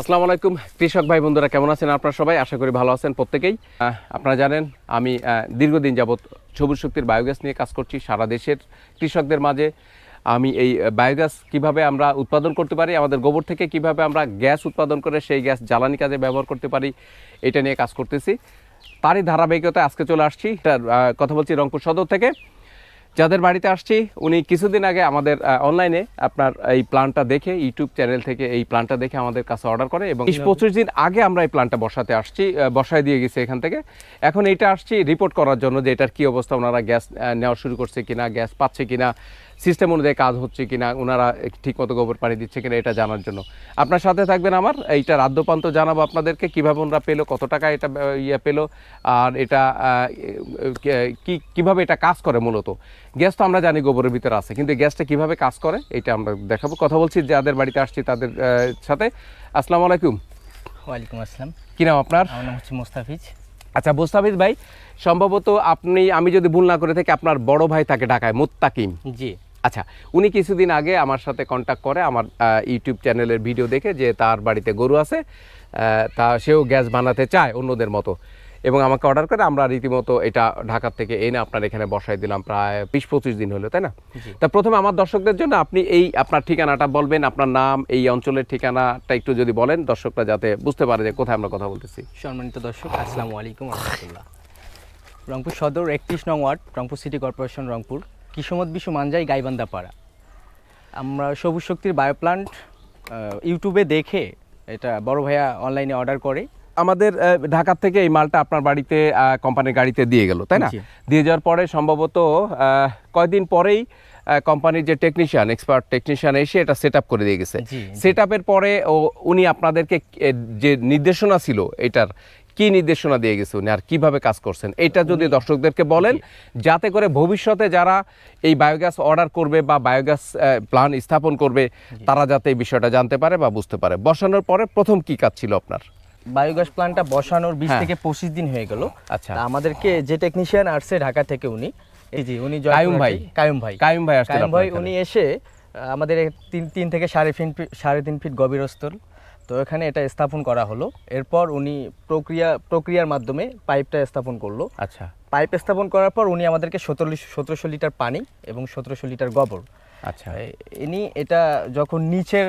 আসসালামু আলাইকুম। কৃষক ভাই বন্ধুরা, কেমন আছেন? আপনারা সবাই? আশা করি ভালো আছেন প্রত্যেকেই। আপনারা জানেন, আমি দীর্ঘদিন যাবৎ সবুজ শক্তির বায়োগ্যাস নিয়ে কাজ করছি সারা দেশের কৃষকদের মাঝে। আমি এই বায়োগ্যাস কীভাবে আমরা উৎপাদন করতে পারি, আমাদের গোবর থেকে কীভাবে আমরা গ্যাস উৎপাদন করে সেই গ্যাস জ্বালানি কাজে ব্যবহার করতে পারি, এটা নিয়ে কাজ করতেছি। তারই ধারাবাহিকতায় আজকে চলে আসছি। কথা বলছি রংপুর সদর থেকে। যাদের বাড়িতে আসছি উনি কিছুদিন আগে আমাদের অনলাইনে আপনার এই প্ল্যানটা দেখে ইউটিউব চ্যানেল থেকে এই প্ল্যানটা দেখে আমাদের কাছে অর্ডার করে এবং বিশ পঁচিশ দিন আগে আমরা এই প্ল্যানটা বসাতে আসছি বসায় দিয়ে গেছি এখান থেকে। এখন এটা আসছি রিপোর্ট করার জন্য যে এটার কি অবস্থা ওনারা গ্যাস নেওয়া শুরু করছে কিনা গ্যাস পাচ্ছে কিনা সিস্টেম অনুযায়ী কাজ হচ্ছে কিনা ওনারা ঠিকমতো গোবর পানি দিচ্ছে কিনা এটা জানার জন্য। আপনার সাথে থাকবেন আমার এইটা আদ্যপান্ত জানাব আপনাদেরকে কীভাবে ওনারা পেল কত টাকা এটা ইয়ে পেল আর এটা কে- কি কীভাবে এটা কাজ করে মূলত। গ্যাস তো আমরা জানি গোবরের ভিতরে আছে কিন্তু গ্যাসটা কীভাবে কাজ করে এটা আমরা দেখাবো। কথা বলছি যাদের বাড়িতে আসছি তাদের সাথে। আসসালামু আলাইকুম। ওয়ালাইকুম আসসালাম। কি নাম আপনার? আমার নাম হচ্ছে মোস্তাফিজ। আচ্ছা মোস্তাফিজ ভাই সম্ভবত আপনি আমি যদি ভুল না করে থাকি আপনার বড় ভাই থাকে ঢাকায় মুত্তাকিম। জি। আচ্ছা উনি কিছুদিন আগে আমার সাথে কন্ট্যাক্ট করে আমার ইউটিউব চ্যানেলের ভিডিও দেখে যে তার বাড়িতে গরু আছে তা সেও গ্যাস বানাতে চায় অন্যদের মতো। এবং আমাকে অর্ডার করে আমরা রীতিমতো এটা ঢাকার থেকে এনে আপনার এখানে বসাই দিলাম প্রায় বিশ পঁচিশ দিন হলো তাই না? তা প্রথমে আমার দর্শকদের জন্য আপনি এই আপনার ঠিকানাটা বলবেন আপনার নাম এই অঞ্চলের ঠিকানাটা একটু যদি বলেন দর্শকরা যাতে বুঝতে পারে যে কোথায় আমরা কথা বলতেছি। সম্মানিত দর্শক আসসালামু আলাইকুম রহমতুল্লাহ। রংপুর সদর একত্রিশ নং ward Rangpur city corporation Rangpur. Kismat Bishu Manjai Gaibandha পাড়া আমরা সবুজ শক্তির বায়োপ্লান্ট ইউটিউবে দেখে এটা বড় ভাইয়া অনলাইনে অর্ডার করে। আমাদের ঢাকা থেকে এই মালটা আপনার বাড়িতে কোম্পানির গাড়িতে দিয়ে গেল তাই না? দিয়ে যাওয়ার পরে সম্ভবত আহ, কয়দিন পরেই কোম্পানির যে টেকনিশিয়ান এক্সপার্ট টেকনিশিয়ান এসে এটা সেট আপ করে দিয়ে গেছে। সেট পরে ও উনি আপনাদেরকে যে নির্দেশনা ছিল এটার কি নির্দেশনা দিয়ে গেছে উনি আর কীভাবে কাজ করছেন? এটা যদি দর্শকদেরকে বলেন যাতে করে ভবিষ্যতে যারা এই বায়োগ্যাস অর্ডার করবে বা বায়োগ্যাস প্ল্যান স্থাপন করবে তারা যাতে এই বিষয়টা জানতে পারে বা বুঝতে পারে। বসানোর পরে প্রথম কি কাজ ছিল আপনার? বায়োগ্যাস প্ল্যান্টটা বসানোর বিশ হ্যাঁ। থেকে পঁচিশ দিন হয়ে গেল। আচ্ছা। আমাদেরকে যে টেকনিশিয়ান আসছে ঢাকা থেকে উনি এই যে উনি কায়ুম ভাই। কায়ুম ভাই। কায়ুম ভাই কায়ুম ভাই উনি এসে আমাদের তিন তিন থেকে সাড়ে তিন ফিট সাড়ে তিন ফিট গভীরস্থল তো এখানে এটা স্থাপন করা হলো। এরপর উনি প্রক্রিয়া প্রক্রিয়ার মাধ্যমে পাইপটা স্থাপন করল। আচ্ছা। পাইপ স্থাপন করার পর উনি আমাদেরকে সতেরো সতেরোশো লিটার পানি এবং সতেরোশো লিটার গোবর। আচ্ছা। ইনি এটা যখন নিচের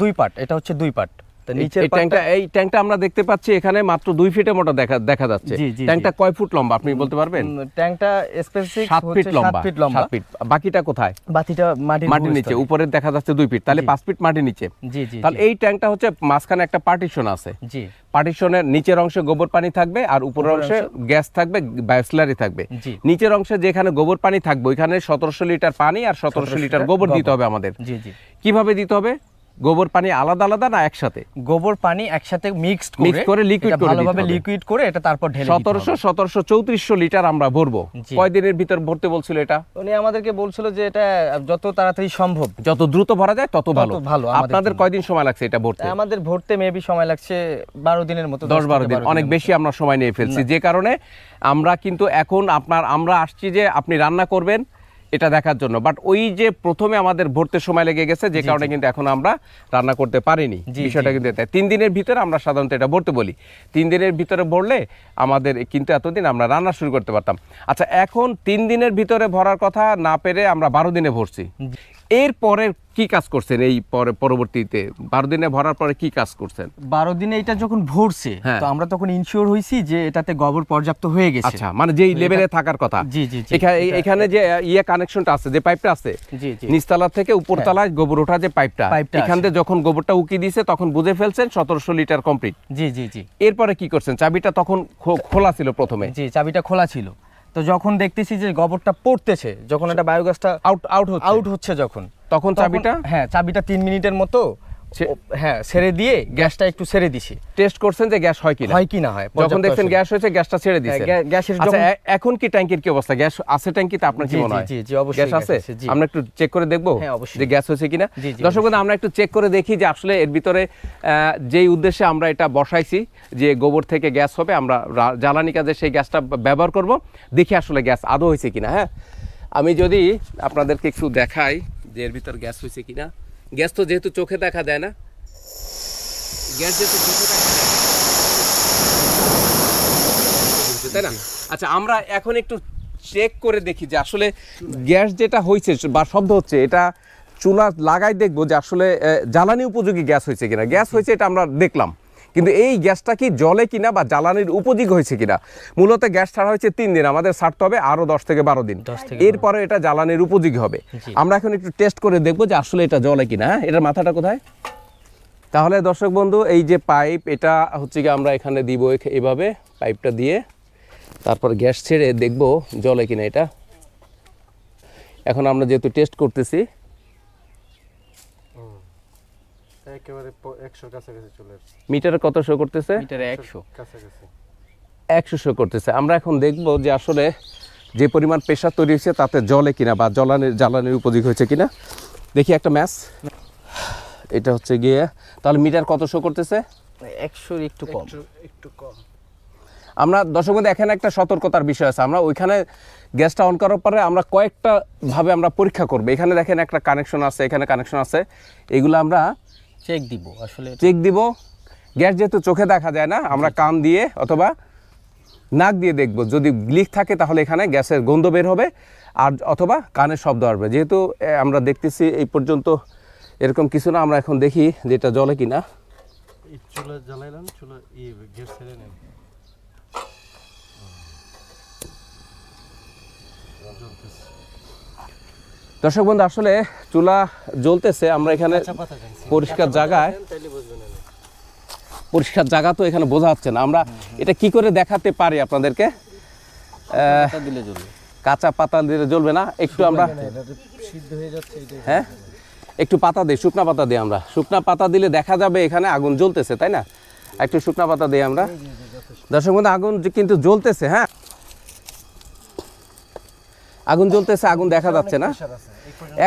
দুই পার্ট এটা হচ্ছে দুই পার্ট নিচের এই ট্যাঙ্কটা এই ট্যাঙ্কটা আমরা দেখতে পাচ্ছি এখানে মাত্র দুই ফিটের মতো দেখা দেখা যাচ্ছে। ট্যাঙ্কটা কয় ফুট লম্বা আপনি বলতে পারবেন? ট্যাঙ্কটা স্পেসিফিক ফিট লম্বা ফিট লম্বা। ফিট বাকিটা কোথায়? বাতিটা মাটির মাটির নিচে উপরে দেখা যাচ্ছে দুই ফিট তাহলে ফিট মাটির নিচে। জি জি তাহলে এই ট্যাঙ্কটা হচ্ছে মাঝখানে একটা পার্টিশন আছে। জি। পার্টিশনের নিচের অংশে গোবর পানি থাকবে আর উপরের অংশে গ্যাস থাকবে বায়োস্লারি থাকবে। নিচের অংশে যেখানে গোবর পানি থাকবে ওইখানে সতেরোশো লিটার পানি আর সতেরোশো লিটার গোবর দিতে হবে আমাদের। কীভাবে দিতে হবে? গোবর পানি আলাদা আলাদা না একসাথে? গোবর পানি একসাথে মিক্সড Mixed করে এটা করে ভালোভাবে লিকুইড করে এটা তারপর ঢেলে দিতে সতেরোশো হবে। সতেরোশো চৌত্রিশশো লিটার আমরা ভরবো। জি। কয় দিনের ভিতর ভরতে বলছিল এটা? উনি আমাদেরকে বলছিল যে এটা যত তাড়াতাড়ি সম্ভব যত দ্রুত ভরা যায় তত ভালো। ভালো আপনাদের কয়দিন সময় লাগছে এটা ভরতে? আমাদের ভরতে মেবি সময় লাগছে বারো দিনের মতো দশ বারো থেকে দিন। অনেক বেশি আমরা সময় নিয়ে ফেলছি। যে কারণে আমরা কিন্তু এখন আপনার আমরা আসছি যে আপনি রান্না করবেন এটা দেখার জন্য। বাট ওই যে প্রথমে আমাদের ভরতে সময় লেগে গেছে যে কারণে কিন্তু এখন আমরা রান্না করতে পারিনি। বিষয়টা কিন্তু তিন দিনের ভিতরে আমরা সাধারণত এটা ভরতে বলি। তিন দিনের ভিতরে ভরলে আমাদের কিন্তু এতদিন আমরা রান্না শুরু করতে পারতাম। আচ্ছা এখন তিন দিনের ভিতরে ভরার কথা না পেরে আমরা বারো দিনে ভরছি। এরপরে কি কাজ করছেন এই পরে পরবর্তীতে? বারো দিনে ভরার পরে কি কাজ করছেন? বারো দিনে এটা যখন ভরছে হ্যাঁ। তো আমরা তখন ইনশিওর হইছি যে এটাতে গোবর পর্যাপ্ত হয়ে গেছে। আচ্ছা মানে যেই লেভেলে থাকার কথা। জি, জি। এখানে যে ইয়ে কানেকশনটা আছে যে পাইপটা আছে নিচতলা থেকে উপরতলায় গোবর ওঠা যে পাইপটা এখান। থেকে যখন গোবরটা উকি দিয়েছে তখন বুঝে ফেলছেন সতেরোশো লিটার কমপ্লিট জি জি জি। এরপরে কি করছেন? চাবিটা তখন খোলা ছিল প্রথমে? জি চাবিটা খোলা ছিল। তো যখন দেখতেছি যে গোবরটা পড়তেছে যখন এটা বায়োগ্যাসটা আউট আউট হচ্ছে আউট হচ্ছে যখন তখন চাবিটা? হ্যাঁ চাবিটা তিন মিনিটের মতো হ্যাঁ ছেড়ে দিয়ে গ্যাসটা একটু ছেড়ে দিছি। টেস্ট করছেন যে গ্যাস হয় কিনা? হয় কি না হয়। যখন দেখছেন। গ্যাস হয়েছে গ্যাসটা ছেড়ে দিয়েছেন গ্যাসের আচ্ছা এখন কি ট্যাঙ্কির কি অবস্থা? গ্যাস আছে ট্যাঙ্কিতে আপনার কি মনে হয়? জি, জি, অবশ্যই গ্যাস আছে? আমরা একটু চেক করে দেখব হ্যাঁ, যে গ্যাস হয়েছে কিনা। দর্শক বন্ধু, আমরা একটু চেক করে দেখি যে আসলে এর ভিতরে যেই উদ্দেশ্যে আমরা এটা বসাইছি যে গোবর থেকে গ্যাস হবে আমরা জ্বালানি কাজে সেই গ্যাসটা ব্যবহার করব। দেখি আসলে গ্যাস আদৌ হয়েছে কিনা হ্যাঁ? আমি যদি আপনাদেরকে একটু দেখাই যে এর ভিতর গ্যাস হয়েছে কিনা। গ্যাস তো যেহেতু চোখে দেখা যায় না। গ্যাস যেহেতু দুশো টাকা তাই না? আচ্ছা আমরা এখন একটু চেক করে দেখি যে আসলে গ্যাস যেটা হয়েছে বা শব্দ হচ্ছে, এটা চুলা লাগাই দেখব যে আসলে জ্বালানি উপযোগী গ্যাস হয়েছে কিনা। গ্যাস হয়েছে এটা আমরা দেখলাম। কিন্তু এই গ্যাসটা কি জলে কিনা বা জ্বালানির উপযোগী হয়েছে কিনা? মূলত গ্যাস ছাড়া হয়েছে তিন দিন আমাদের ছাড়তে হবে আরও দশ থেকে বারো দিন। 10 এরপরে এটা জ্বালানির উপযোগী হবে। আমরা এখন একটু টেস্ট করে দেখব যে আসলে এটা জলে কিনা। হ্যাঁ এটার মাথাটা কোথায়? তাহলে দর্শক বন্ধু এই যে পাইপ এটা হচ্ছে কি আমরা এখানে দিব এভাবে পাইপটা দিয়ে। তারপর গ্যাস ছেড়ে দেখব জলে কিনা এটা। এখন আমরা যেহেতু টেস্ট করতেছি একেবারে প- একশোর কাছাকাছি চলে আসছে। মিটারে কত শো করতেছে? মিটারে একশো। কাছাকাছি। একশো শো করতেছে। আমরা এখন দেখব যে আসলে যে পরিমাণ প্রেশার তৈরি হয়েছে তাতে জলে কিনা বা জ্বালানির জ্বালানির উপযোগী হয়েছে কিনা। দেখি একটা ম্যাচ। এটা হচ্ছে গিয়ে তাহলে মিটার কত শো করতেছে? একশোর একটু কম। একটু একটু কম। আমরা দর্শক বন্ধু এখানে একটা সতর্কতার বিষয় আছে। আমরা ওইখানে গ্যাসটা অন করার পরে আমরা কয়েকটা ভাবে আমরা পরীক্ষা করব। এখানে দেখেন একটা কানেকশন আছে এখানে কানেকশন আছে। এগুলো আমরা চেক দিব আসলে চেক দিব। গ্যাস যেহেতু চোখে দেখা যায় না আমরা কান দিয়ে অথবা নাক দিয়ে দেখব। যদি লিক থাকে তাহলে এখানে গ্যাসের গন্ধ বের হবে আর অথবা কানের শব্দ আসবে। যেহেতু আমরা দেখতেছি এই পর্যন্ত এরকম কিছু না আমরা এখন দেখি যে এটা জলে কিনা। এই চুলা জ্বালাইলাম চুলা গ্যাস ছেড়ে নেন। জ্বলতেছে। দর্শক বন্ধু আসলে চুলা জ্বলতেছে আমরা এখানে দেন পরিষ্কার জায়গায় পরিষ্কার জায়গা তো এখানে বোঝা যাচ্ছে না। আমরা এটা কি করে দেখাতে পারি আপনাদেরকে? কাঁচা পাতা দিলে জ্বলবে। না? একটু আমরা সিদ্ধ হয়ে একটু পাতা দিই শুকনা পাতা দিই আমরা। শুকনা পাতা দিলে দেখা যাবে এখানে আগুন জ্বলতেছে তাই না? একটু শুকনা পাতা দিই আমরা। দর্শক বন্ধু আগুন যে কিন্তু জ্বলতেছে হ্যাঁ? আগুন জ্বলতেছে আগুন দেখা যাচ্ছে না।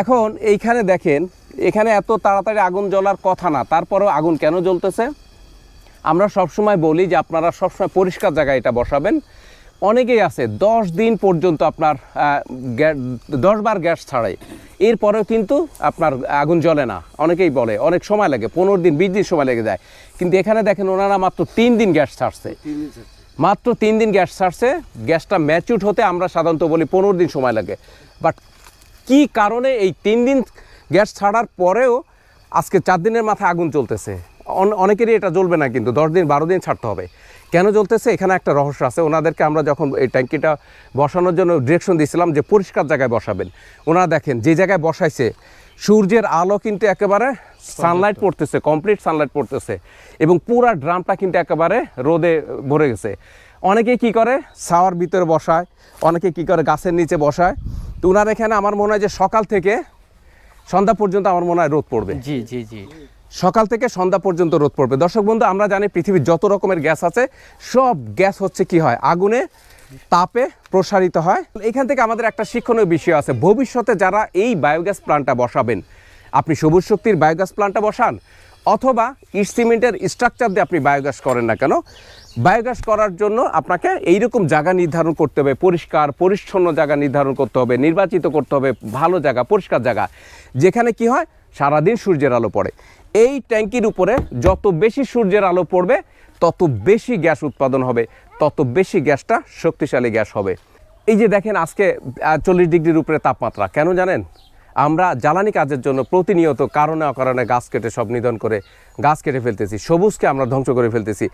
এখন এইখানে দেখেন এখানে এত তাড়াতাড়ি আগুন জ্বলার কথা না তারপরেও আগুন কেন জ্বলতেছে? আমরা সবসময় বলি যে আপনারা সবসময় পরিষ্কার জায়গায় এটা বসাবেন। অনেকেই আছে দশ দিন পর্যন্ত আপনার আহ, গ্যা- দশ বার গ্যাস ছাড়াই। এরপরেও কিন্তু আপনার আগুন জ্বলে না অনেকেই বলে। অনেক সময় লাগে পনেরো দিন বিশ দিন সময় লেগে যায়। কিন্তু এখানে দেখেন ওনারা মাত্র তিন দিন গ্যাস ছাড়ছে। মাত্র তিন দিন গ্যাস ছাড়ছে। গ্যাসটা ম্যাচিউড হতে আমরা সাধারণত বলি পনেরো দিন সময় লাগে। বাট কি কারণে এই তিন দিন গ্যাস ছাড়ার পরেও আজকে চার দিনের মাথায় আগুন চলতেছে অন- অনেকেরই এটা জ্বলবে না কিন্তু, দশ দিন, বারো দিন ছাড়তে হবে। কেন জ্বলতেছে? এখানে একটা রহস্য আছে। ওনাদেরকে আমরা যখন এই ট্যাঙ্কিটা বসানোর জন্য ডিরেকশন দিয়েছিলাম যে পরিষ্কার জায়গায় বসাবেন, ওনারা দেখেন যে জায়গায় বসাইছে, সূর্যের আলো কিন্তু একেবারে সানলাইট পড়তেছে কমপ্লিট সানলাইট পড়তেছে এবং পুরা ড্রামটা কিন্তু একেবারে রোদে ভরে গেছে। অনেকে কি করে? ছাওয়ার ভিতরে বসায়, অনেকে কি করে? গাছের নিচে বসায়। তো ওনার এখানে আমার মনে হয় যে সকাল থেকে সন্ধ্যা পর্যন্ত আমার মনে হয় রোদ পড়বে। জি জি জি। সকাল থেকে সন্ধ্যা পর্যন্ত রোদ পড়বে। দর্শক বন্ধু, আমরা জানি পৃথিবীর যত রকমের গ্যাস আছে, সব গ্যাস হচ্ছে কি হয়? আগুনে, তাপে প্রসারিত হয়। এখান থেকে আমাদের একটা শিক্ষণীয় বিষয় আছে। ভবিষ্যতে যারা এই বায়োগ্যাস প্ল্যান্টটা বসাবেন, আপনি সবুজ শক্তির বায়োগ্যাস প্ল্যান্টটা বসান, অথবা ইট সিমেন্টের স্ট্রাকচার দিয়ে আপনি বায়োগ্যাস করেন না কেন, বায়োগ্যাস করার জন্য আপনাকে এইরকম জায়গা নির্ধারণ করতে হবে। পরিষ্কার, পরিচ্ছন্ন জায়গা নির্ধারণ করতে হবে, নির্বাচিত করতে হবে, ভালো জায়গা, পরিষ্কার জায়গা। যেখানে কি হয়? সারাদিন সূর্যের আলো পড়ে। এই ট্যাঙ্কির উপরে যত বেশি সূর্যের আলো পড়বে, তত বেশি গ্যাস উৎপাদন হবে, তত বেশি গ্যাসটা শক্তিশালী গ্যাস হবে। এই যে দেখেন আজকে চল্লিশ ডিগ্রির উপরে তাপমাত্রা, কেন জানেন? আমরা জ্বালানি কাজের জন্য প্রতিনিয়ত কারণে অকারণে গাছ কেটে সব নিধন করে গাছ কেটে ফেলতেছি, সবুজকে আমরা ধ্বংস করে ফেলতেছি।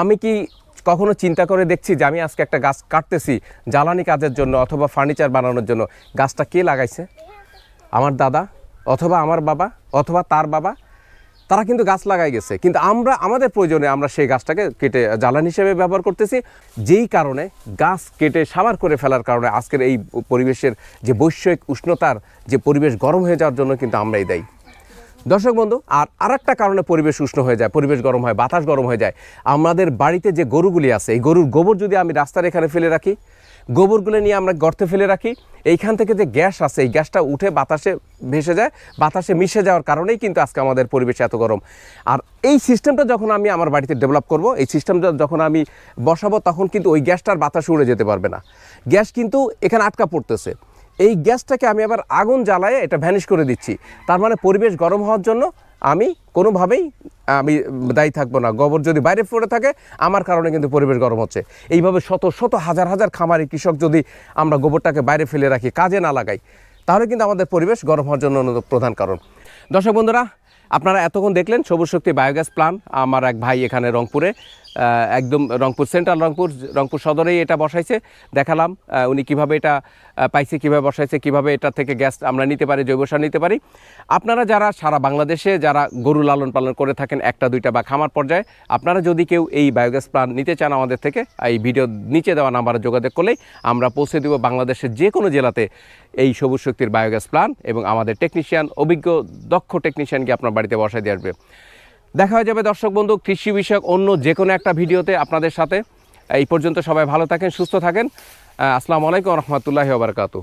আমি কি কখনো চিন্তা করে দেখছি যে আমি আজকে একটা গাছ কাটতেছি জ্বালানি কাজের জন্য অথবা ফার্নিচার বানানোর জন্য? গাছটা কে লাগাইছে? আমার দাদা, অথবা আমার বাবা, অথবা তার বাবা? তারা কিন্তু গাছ লাগাই গেছে। কিন্তু আমরা, আমাদের প্রয়োজনে আমরা সেই গাছটাকে কেটে জ্বালানি হিসেবে ব্যবহার করতেছি। যেই কারণে গাছ কেটে সাবার করে ফেলার কারণে আজকের এই পরিবেশের যে বৈশ্বিক উষ্ণতার যে পরিবেশ গরম হয়ে যাওয়ার জন্য কিন্তু আমরাই দায়ী। দর্শক বন্ধু, আর আরেকটা কারণে পরিবেশ উষ্ণ হয়ে যায়, পরিবেশ গরম হয়, বাতাস গরম হয়ে যায়। আমাদের বাড়িতে যে গরুগুলি আছে, এই গরুর গোবর যদি আমি রাস্তার এখানে ফেলে রাখি, গোবরগুলো নিয়ে আমরা গর্তে ফেলে রাখি, এইখান থেকে যে গ্যাস আছে, এই গ্যাসটা উঠে বাতাসে ভেসে যায়, বাতাসে মিশে যাওয়ার কারণেই কিন্তু আজকে আমাদের পরিবেশ এত গরম। আর এই সিস্টেমটা যখন আমি আমার বাড়িতে ডেভেলপ করব, এই সিস্টেমটা যখন আমি বসাবো, তখন কিন্তু ওই গ্যাসটার বাতাসে উড়ে যেতে পারবে না। গ্যাস কিন্তু এখানে আটকা পড়তেছে। এই গ্যাসটাকে আমি আবার আগুন জ্বালায়ে এটা ভ্যানিশ করে দিচ্ছি। তার মানে পরিবেশ গরম হওয়ার জন্য আমি কোনোভাবেই, আমি দায়ী থাকব না। গোবর যদি বাইরে পড়ে থাকে, আমার কারণে কিন্তু পরিবেশ গরম হচ্ছে। এইভাবে শত শত, হাজার হাজার খামারি, কৃষক যদি আমরা গোবরটাকে বাইরে ফেলে রাখি, কাজে না লাগাই, তাহলে কিন্তু আমাদের পরিবেশ গরম হওয়ার জন্য অন্যতম প্রধান কারণ। দর্শক বন্ধুরা, আপনারা এতক্ষণ দেখলেন সবুজ শক্তি বায়োগ্যাস প্লান আমার এক ভাই এখানে রংপুরে। একদম রংপুর, সেন্ট্রাল রংপুর রংপুর সদরেই এটা বসাইছে। দেখালাম উনি কীভাবে এটা পাইছে, কীভাবে বসাইছে, কীভাবে এটা থেকে গ্যাস আমরা নিতে পারি, জৈব সার নিতে পারি। আপনারা যারা সারা বাংলাদেশে যারা গরু লালন পালন করে থাকেন, একটা, দুইটা বা খামার পর্যায়ে, আপনারা যদি কেউ এই বায়োগ্যাস প্লান নিতে চান আমাদের থেকে এই ভিডিও নিচে দেওয়া নাম্বারে যোগাযোগ করলেই আমরা পৌঁছে দেব বাংলাদেশের যে কোনো জেলাতে এই সবুজ শক্তির বায়োগ্যাস প্লান এবং আমাদের টেকনিশিয়ান অভিজ্ঞ, দক্ষ টেকনিশিয়ানকে আপনার বাড়িতে বসাই দিয়ে আসবে। দেখা হয়ে যাবে দর্শক বন্ধু, কৃষি বিষয়ক অন্য যে কোনো একটা ভিডিওতে আপনাদের সাথে। এই পর্যন্ত সবাই ভালো থাকেন, সুস্থ থাকেন। আসসালামু আলাইকুম রহমতুল্লাহি বারকাতু